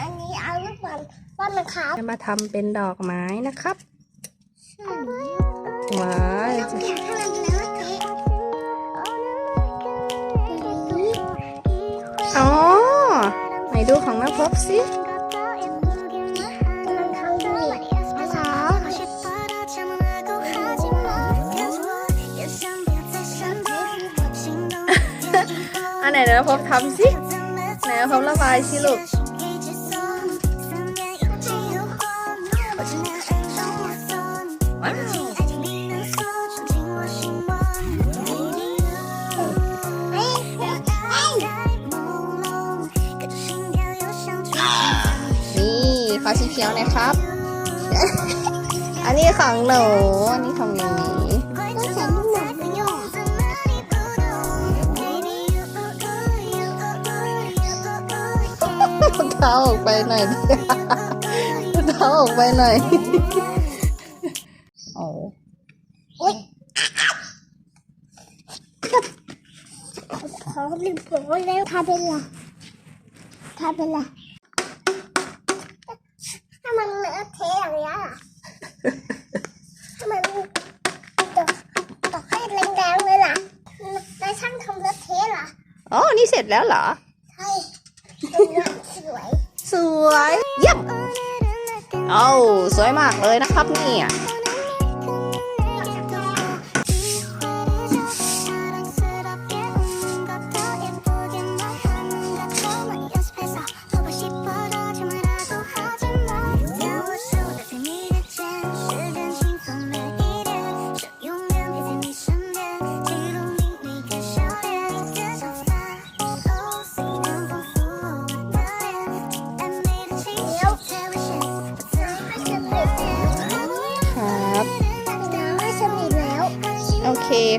อันนี้เอาลูกบอลบอลนะครับจะมาทำเป็นดอกไม้นะครับใช่ว้ายเราแกะให้มันเลอะเทะอ๋อไหนดูของน้าพบสิกำลังทำอยู่ภาษาอันไหนน้าพบทำสิไหนน้าพบระบายสิลูก ว้าวเฮ้ยเฮ้ยเฮ้ยนี่ขอสีเขียวหนะครับ อันนี้ของหนูอันนี้ของหมีต้องใส่ลูกหมากด้วยเท้าออกไปหน่อยดิเท้าออกไปหน่อยโอ้ อุ๊ยขอรีบโผล่แล้วทาเป็นไรทาเป็นไรถ้ามันเลอะเทะอย่างเงี้ยล่ะถ้ามันตกตกให้แรงๆเลยล่ะนายช่างทำเลอะเทะล่ะอ๋อ นี่เสร็จแล้วเหรอ ใช่ตรงนี้สวย สวย เยี่ยมโอ้าสวยมากเลยนะครับเนี่ย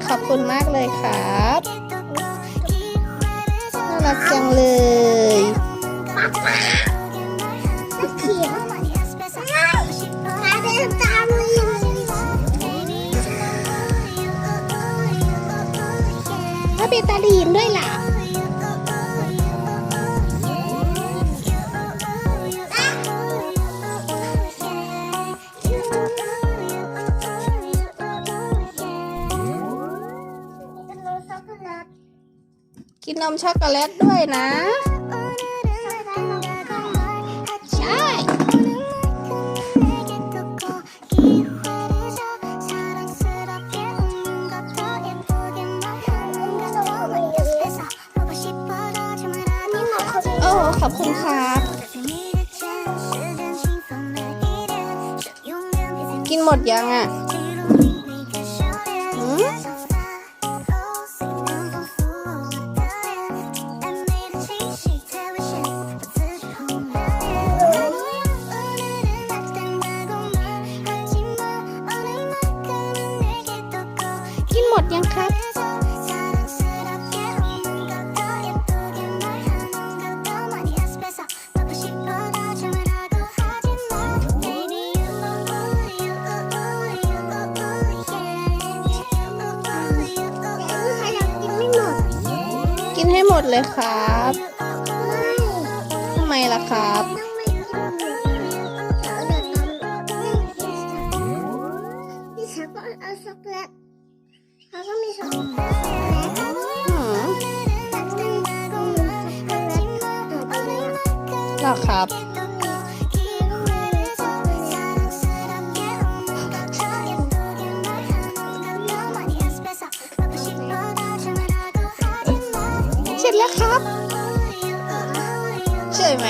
ขอบคุณมากเลยครับน่ารักจังเลยวกลายเป็นตามเลยถ้าเป็นตาลีนด้วยล่ะ กินนมช็อกโกแลตด้วยนะ ใช่ โอ้ขอบคุณครับ กินหมดยังอะ หมดยังครับ กินให้หมดเลยครับ ทำไมล่ะครับ เขาก็มีช็อกโกแลตหืมเหรอครับ เสร็จแล้วครับ สวยไหม